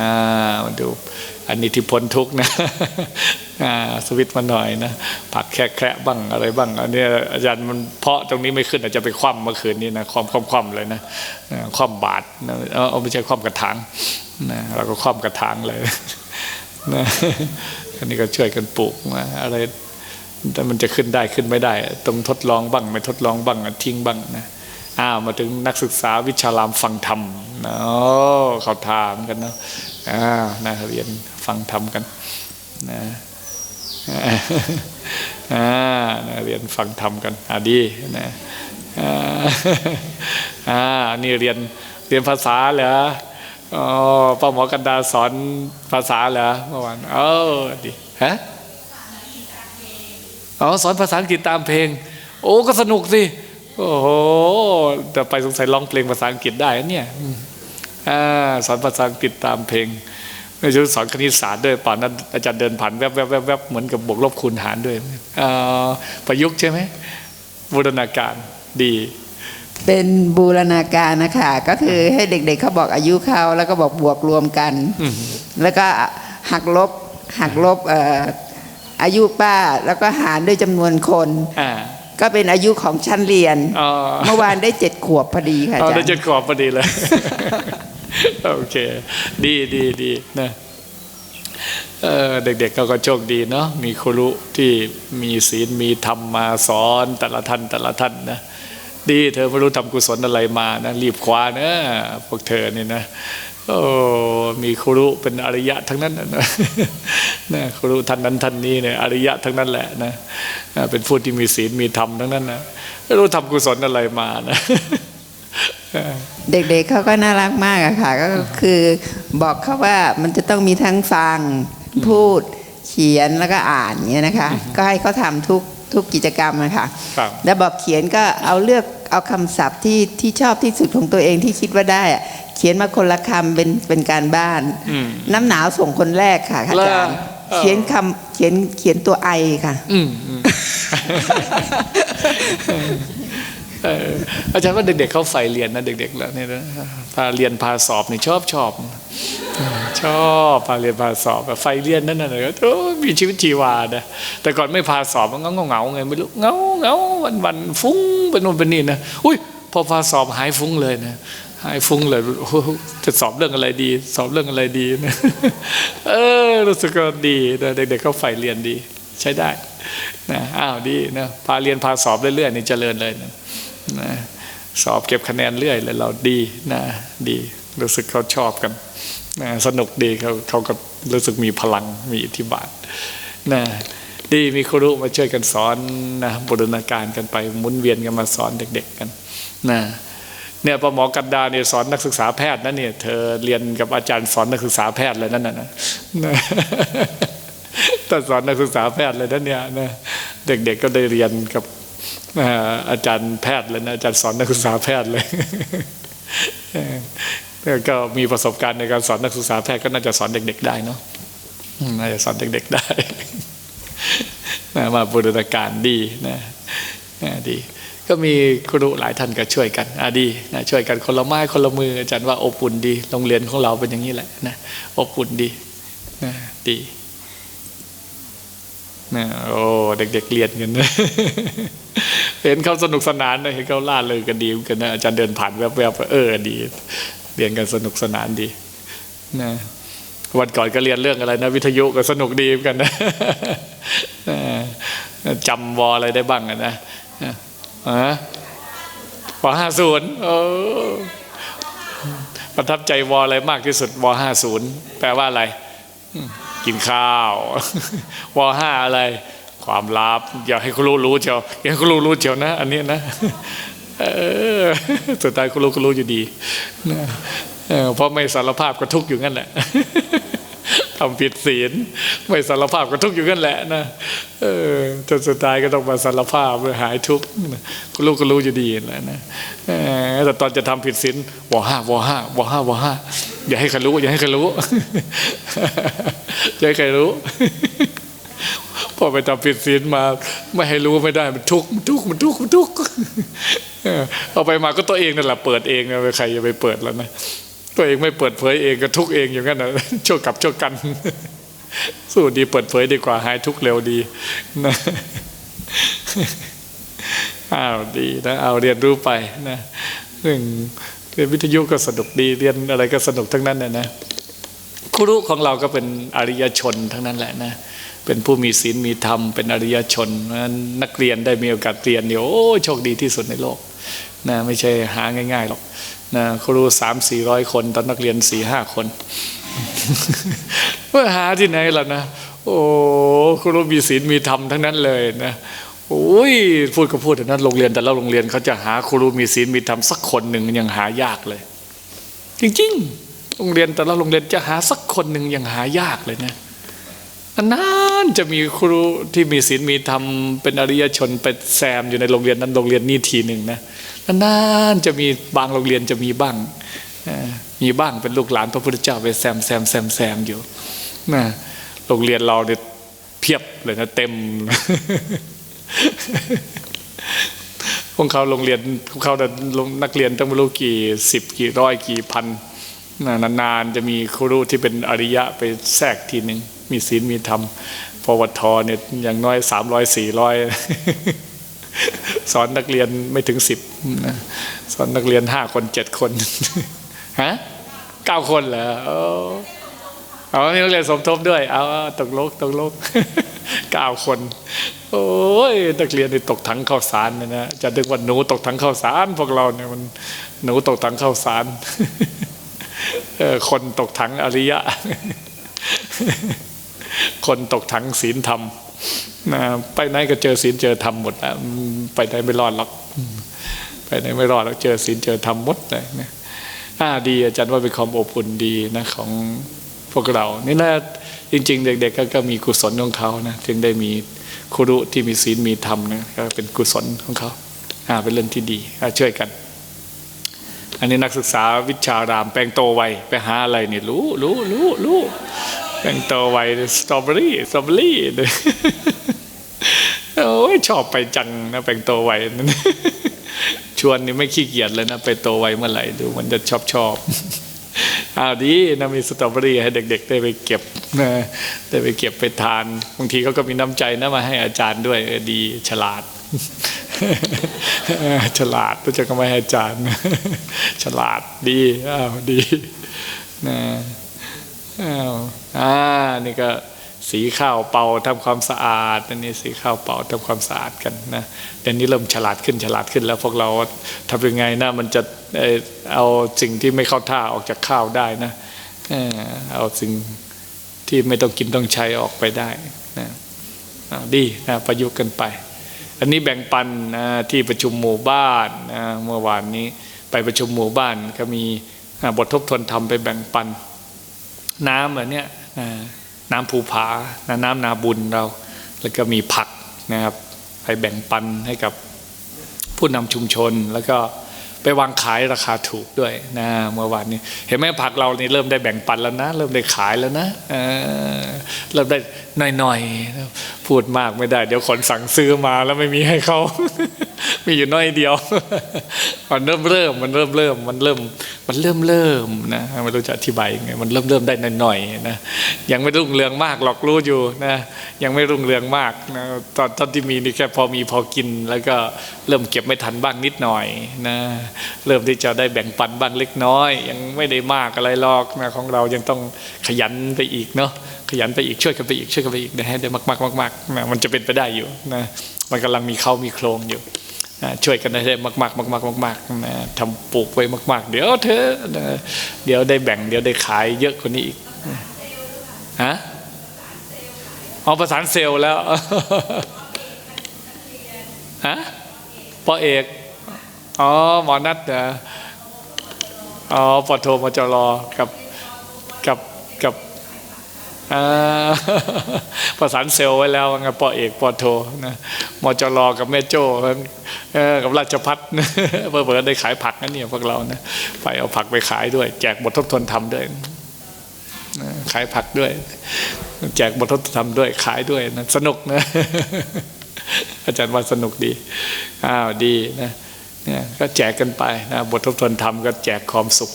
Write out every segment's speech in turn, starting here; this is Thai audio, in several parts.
อ่ามาดูอันนี้ที่พ้นทุกนะอ่าสวิตมาหน่อยนะผักแค่แคระบ้างอะไรบ้างอันนี้อาจารย์มันเพาะตรงนี้ไม่ขึ้นอาจจะไปคว่ำเมื่อคืนนี้นะคว่ำคว่ำคว่ำเลยนะคว่ำบาทนะเอาเอไม่ใช่คว่ำกระถางนะเราก็คว่ำกระถางเลยนะอันนี้ก็ช่วยกันปลูกมาอะไรแต่มันจะขึ้นได้ขึ้นไม่ได้ต้องทดลองบ้าง ไม่ทดลองบ้างทิ้งบ้างนะอ้าวมาถึงนักศึกษาวิชารามฟังธรรมนะโอ้เขาถามกันเนาะ อ้าวนะเรียนฟังธรรมกันนะอ่านะเรียนฟังธรรมกันอ่าดีนะอ่านี่เรียนเรียนภาษาเหรออ๋อป้าหมอกันดาสอนภาษาเหรอเมื่อวานเออดีฮะอ๋อสอนภาษาอังกฤษตามเพลง โอ้ก็สนุกสิโอ้โหแต่ไปสงสัยร้องเพลงภาษาอังกฤษได้เนี่ย สอนภาษาอังกฤษตามเพลงไม่ใช่สอนคณิตศาสตร์ด้วยป่านนั้นอาจารย์เดินผ่านแวบแวบแวบแวบเหมือนกับบวกลบคูณหารด้วยอ่าประยุกต์ใช่ไหมบูรณาการดีเป็นบูรณาการนะคะก็คือให้เด็กๆเขาบอกอายุเขาแล้วก็บอกบวกรวมกัน แล้วก็หักลบหักลบเอ่ออายุป้าแล้วก็หารด้วยจำนวนคนอ่า ก็เป็นอายุของชั้นเรียนอ๋อเมื่อวานได้เจ็ดขวบพอดีค่ะอาเอาจารได้จะย์กรอบพอดีเลย โอเค ดีดีดีนะเออเด็กๆเขาก็โชคดีเนาะมีครูที่มีศีลมีธรรมมาสอนแต่ละท่านแต่ละท่านนะดีเธอไม่รู้ทำกุศลอะไรมานะรีบคว้านะพวกเธอนี่นะ โอ้มีครูเป็นอริยะทั้งนั้นนะนะครูท่านนั้นท่านนี้เนี่ยอริยะทั้งนั้นแหละนะอ่าเป็นผู้ที่มีศีลมีธรรมทั้งนั้นนะไม่รู้ทำกุศลอะไรมานะเด็กๆเขาก็น่ารักมากอะค่ะก็คือบอกเขาว่ามันจะต้องมีทั้งฟังพูดเขียนแล้วก็อ่านเงี้ยนะคะ ก็ให้เขาทำทุก ทุกกิจกรรมนะคะครับแล้วบอกเขียนก็เอาเลือกเอาคำศัพท์ที่ที่ชอบที่สุดของตัวเองที่คิดว่าได้อะเขียนมาคนละคำเป็นเป็นการบ้าน อืม น้ำหนาวส่งคนแรกค่ะอาจารย์เหรอเออ เขียนคำเขียนเขียนตัวไอค่ะ อืมอืมเอาจารย์ว่าเด็กๆเขาใฝ่เรียนนะเด็กๆแล้วเนี่ยนะพาเรียนพาสอบนี่ชอบชอบชอบพาเรียนพาสอบแบบใฝ่เรียนนั่นน่ะเลยโอ้มีชีวิตชีวานะแต่ก่อนไม่พาสอบมันก็เหงาไงไม่รู้เงาเงาวันวันฟุ้งไปโน่นไปนี่นะอุ้ยพอพาสอบหายฟุ้งเลยนะหายฟุ้งเลยจะสอบเรื่องอะไรดี สอบเรื่องอะไรดีนะเออรู้สึกก็ดีนะเด็กๆเขาใฝ่เรียนดี ใช้ได้นะอ้าวดีนะพาเรียนพาสอบเรื่อยๆนี่เจริญเลยนะ นะสอบเก็บคะแนนเรื่อยเลยเราดีนะดีรู้สึกเขาชอบกันนะสนุกดีเขาเขาก็รู้สึกมีพลังมีอิทธิบาทนะดีมีครูมาช่วยกันสอนนะบูรณาการกันไปหมุนเวียนกันมาสอนเด็ก ๆกันนะเนี่ยพอหมอกันดาเนี่ยสอนนักศึกษาแพทย์นะเนี่ยเธอเรียนกับอาจารย์สอนนักศึกษาแพทย์เลยนั่นน่ะนะถ้าสอนนักศึกษาแพทย์เลยนะเนี่ยนะเด็กๆก็ได้เรียนกับ อาจารย์แพทย์เลยนะอาจารย์สอนนักศึกษาแพทย์เลยแล้วก็มีประสบการณ์ในการสอนนักศึกษาแพทย์ก็น่าจะสอนเด็ก ๆ ได้เนาะน่าจะสอนเด็ก ๆ ได้นะมาบูรณาการดีนะนะดี ก็มีครูหลายท่านก็ช่วยกันอะดีนะช่วยกันคนละไม้คนละมืออาจารย์ว่าอบอุ่นดีโรงเรียนของเราเป็นอย่างนี้แหละนะอบอุ่นดีนะดีนะโอ้เด็ก ๆ เรียนกันนะ เห็นเขาสนุกสนานนะเห็นเขาล่าเลยกันดีกันนะอาจารย์เดินผ่านแวบๆเออดี เรียนกันสนุกสนานดีนะวันก่อนก็เรียนเรื่องอะไรนะ วิทยุก็สนุกดีเหมือนกันนะจำวออะไรได้บ้างอะนะฮะวอห้าศูนย์ประทับใจวออะไรมากที่สุดวอห้าศูนย์แปลว่าอะไร กินข้าววห้าอะไร ความลับ อย่าให้คุณรู้รู้เชียวอย่าให้คุณรู้รู้เชียวนะ อันนี้นะเออสุดท้ายคุณรู้ก็รู้อยู่ดีนะเพราะไม่สารภาพก็ทุกอยู่งั้นแหละทำผิดศีลไม่สารภาพก็ทุกอยู่งั้นแหละนะเออจนสุดท้ายก็ต้องมาสารภาพหายทุกข์คุณรู้ก็รู้อยู่ดีแหละนะแต่ตอนจะทำผิดศีลวห้าวห้าวห้าวห้าอย่าให้ใครรู้อย่าให้ใครรู้อย่าให้ใครรู้ พอไปทำผิดศีลมา ไม่ให้รู้ไม่ได้มันทุกข์มันทุกข์มันทุกข์มันทุกข์เอาไปมาก็ตัวเองนั่นแหละเปิดเองนะใครจะไปเปิดแล้วนะตัวเองไม่เปิดเผยเองก็ทุกข์เองอย่างนั้นนะช่วยกับช่วยกัน สู้ดีเปิดเผยดีกว่าหายทุกข์เร็วดีนะอ้าวดีนะเอาเรียนรู้ไปนะเรื่งเรียนวิทยุก็สนุกดีเรียนอะไรก็สนุกทั้งนั้นนะนะครูของเราก็เป็นอริยชนทั้งนั้นแหละนะ เป็นผู้มีศีลมีธรรมเป็นอริยชนนักเรียนได้มีโอกาสเรียนเนี่ยโอ้โชคดีที่สุดในโลกนะไม่ใช่หาง่ายๆหรอกนะครูสามสี่ร้อยคน ตอนนักเรียนสี่ห้าคนเมื่อหาที่ไหนล่ะนะโอ้ครูมีศีลมีธรรมทั้งนั้นเลยนะโอ้ยพูดก็พูดแต่นั้นโรงเรียนแต่ละโรงเรียนเขาจะหาครูมีศีลมีธรรมสักคนหนึ่งยังหายากเลย จริงๆ โรงเรียนแต่ละโรงเรียนจะหาสักคนหนึ่งยังหายากเลยนะ นานจะมีครูที่มีศีลมีธรรมเป็นอริยชนไปแซมอยู่ในโรงเรียนนั้นโรงเรียนนี้ทีหนึ่งนะนานจะมีบางโรงเรียนจะมีบ้างมีบ้างเป็นลูกหลานพระพุทธเจ้าไปแซมแซมแซมแซมอยู่นะโรงเรียนเราเนี่ยเพียบเลยนะเต็มพวกเขาโรงเรียนพวกเขาน่ะลงนักเรียนตั้งไม่รู้กี่สิบกี่ร้อยกี่พันนานๆจะมีครูที่เป็นอริยะไปแทรกทีหนึ่ง มีศีลมีธรรมปวทเนี่ยอย่างน้อยสามร้อยสี่ร้อยสอนนักเรียนไม่ถึงสิบนะสอนนักเรียนห้าคนเจ็ดคนฮะเก้าคนเหรอโอ้เอานี่นักเรียนสมทบด้วย เอาตกลกตกลกเก้าคน โอ้ยนักเรียนนี่ตกถังข้าวสารนะนะจะดึกว่าหนูตกถังข้าวสารพวกเราเนี่ยมันหนูตกถังข้าวสารคนตกถังอริยะ คนตกถังศีลธรรมนะไปไหนก็เจอศีลเจอธรรมหมดนะไปไหนไม่รอดหรอกไปไหนไม่รอดหรอกเจอศีลเจอธรรมหมดเลยนะอ่าดีอาจารย์ว่าเป็นความอบอุ่นดีนะของพวกเรา นี่แหละจริง ๆ เด็ก ๆ ก็ก็มีกุศลของเขานะจึงได้มีครุที่มีศีลมีธรรมนะก็เป็นกุศลของเขาอ่าเป็นเรื่องที่ดีอ่าช่วยกัน อันนี้นักศึกษาวิชารามแปลงโตไวไปหาอะไรเนี่ยรู้รู้รู้รู้ แปงโตไวสตรอเบอรี่สตรอเบอรี่โอ้ยชอบไปจังนะแปลงโตไวนั่นชวนนี่ไม่ขี้เกียจเลยนะ ไปโตไวเมื่อไหร่ดูมันจะชอบชอบอ้าวดีนะมีสตรอเบอรี่ให้เด็ก ๆ ได้ไปเก็บนะได้ไปเก็บไปทานบางทีเขาก็มีน้ำใจนะมาให้อาจารย์ด้วยดีฉลาด ฉลาดรู้จักก็ไม่ให้อาจารย์ ฉลาดดีอ้าวดีนะ อ้าวอ่านี่ก็สีข้าวเป่าทำความสะอาดอันนี้สีข้าวเป่าทำความสะอาดกันนะเดี๋ยวนี้เริ่มฉลาดขึ้นฉลาดขึ้นแล้วพวกเราทำยังไงนะมันจะเออเอาสิ่งที่ไม่เข้าท่าออกจากข้าวได้นะเอาสิ่งที่ไม่ต้องกินต้องใช้ออกไปได้นะอ่าดีนะประยุกต์กันไป อันนี้แบ่งปันนะที่ประชุมหมู่บ้านนะเมื่อวานนี้ไปประชุมหมู่บ้านก็มีบททบทวนธรรมไปแบ่งปัน น้ำอันเนี้ยน้ำภูผานะน้ำนาบุญเรา แล้วก็มีผักนะครับไปแบ่งปันให้กับผู้นำชุมชนแล้วก็ไปวางขายราคาถูกด้วยนะเมื่อวานนี้ เห็นไหมผักเรานี่เริ่มได้แบ่งปันแล้วนะ เริ่มได้ขายแล้วนะเเริ่มได้หน่อยๆพูดมากไม่ได้ เดี๋ยวคนสั่งซื้อมาแล้วไม่มีให้เขา มีอยู่น้อยเดียว มันเริ่มเริ่มมันเริ่มเริ่มมันเริ่ม มันเริ่มเริ่มนะไม่รู้จะอธิบายยังไงมันเริ่มเริ่มได้หน่อยๆนะยังไม่รุ่งเรืองมากหรอกรู้อยู่นะยังไม่รุ่งเรืองมากนะตอนตอนที่มีนี่แค่พอมีพอกิน แล้วก็เริ่มเก็บไม่ทันบ้างนิดหน่อยนะเริ่มที่จะได้แบ่งปันบ้างเล็กน้อย ยังไม่ได้มากอะไรหรอกนะของเรายังต้องขยันไปอีกเนาะขยันไปอีกช่วยกันไปอีกช่วยกันไปอีกนะให้ได้มากๆมากๆนะมันจะเป็นไปได้อยู่นะมันกำลังมีเข้ามีโครงอยู่ ช่วยกันได้มากๆมากๆมากนะทำปลูกไว้มาก ๆ เดี๋ยวเธอเดี๋ยวได้แบ่งเดี๋ยวได้ขายเยอะกว่านี้อีกฮะเอาประสานเซลล์แล้วฮะปอเอกอ๋อหมอนัดนะอ๋อปอโทมาจรอกับกับกับ ประสานเซลล์ไว้แล้วไงปอเอกปอโทนะมจรกับแม่โจ้กับราชพัฒน์เพื่อได้ขายผักนั่นเนี่ยพวกเรานะไปเอาผักไปขายด้วย แจกบททบทวนธรรมด้วยขายผักด้วย แจกบททบทวนธรรมด้วยขายด้วยนะสนุกนะอาจารย์ว่าสนุกดีอ้าวดีนะเนี่ยก็แจกกันไปนะบททบทวนธรรมก็แจกความสุข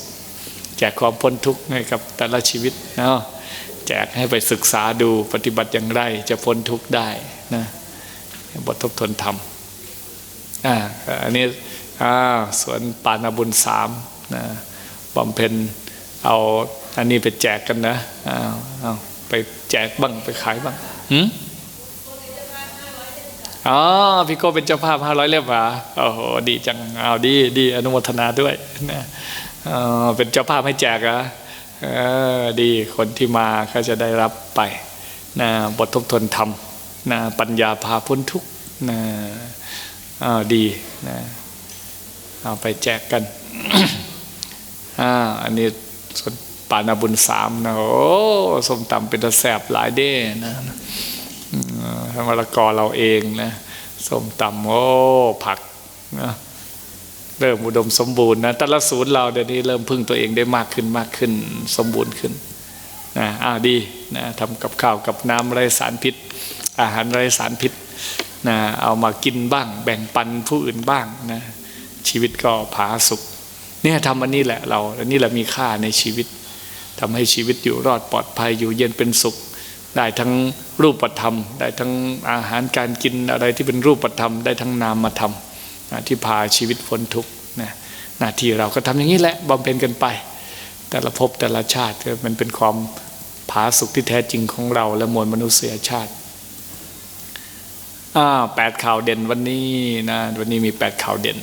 แจกความพ้นทุกข์ให้กับแต่ละชีวิตเนาะ แจกให้ไปศึกษาดูปฏิบัติอย่างไร จะพ้นทุกข์ได้นะบททบทวนธรรมอ่าอันนี้อ่าสวนปานาบุญสามนะบำเพ็ญเอาอันนี้ไปแจกกันนะอ้าวอ้าวไปแจกบ้างไปขายบ้างหืมอ๋อพี่โก้เป็นเจ้าภาพห้าร้อยเล่มเหรอโอ้โหดีจังเอาดีดีอนุโมทนาด้วยนะเออเป็นเจ้าภาพให้แจกอะ เออดีคนที่มาก็จะได้รับไปนะบททบทวนธรรมนะปัญญาพาพ้นทุกนะอ้าดีนะเอาไปแจกกันอ่าอันนี้ส่วนปานาบุญสามนะโอ้สมตำเป็นตะแสบหลายเด้นะทั้งมะละกอเราเองนะส้มตำโอ้ผักนะ เริ่มอุดมสมบูรณ์นะแต่ละศูนย์เราเดี๋ยวนี้เริ่มพึ่งตัวเองได้มากขึ้นมากขึ้นสมบูรณ์ขึ้นนะอ้าวดีนะทำกับข้าวกับน้ำไรสารพิษ อาหารไรสารพิษนะเอามากินบ้าง แบ่งปันผู้อื่นบ้างนะชีวิตก็ผาสุกเนี่ยทำอันนี้แหละเราอันนี้แหละมีค่าในชีวิตทำให้ชีวิตอยู่รอดปลอดภัยอยู่เย็นเป็นสุข ได้ทั้งรูปธรรม ได้ทั้งอาหารการกินอะไรที่เป็นรูปธรรม ได้ทั้งนามธรรมนะ ที่พาชีวิตพ้นทุกข์นะหน้าที่เราก็ทำอย่างนี้แหละบำเพ็ญกันไป แต่ละภพแต่ละชาติมันเป็นความผาสุกที่แท้จริงของเราและมวลมนุษยชาติอ่าแปดข่าวเด่นวันนี้นะวันนี้มีแปดข่าวเด่น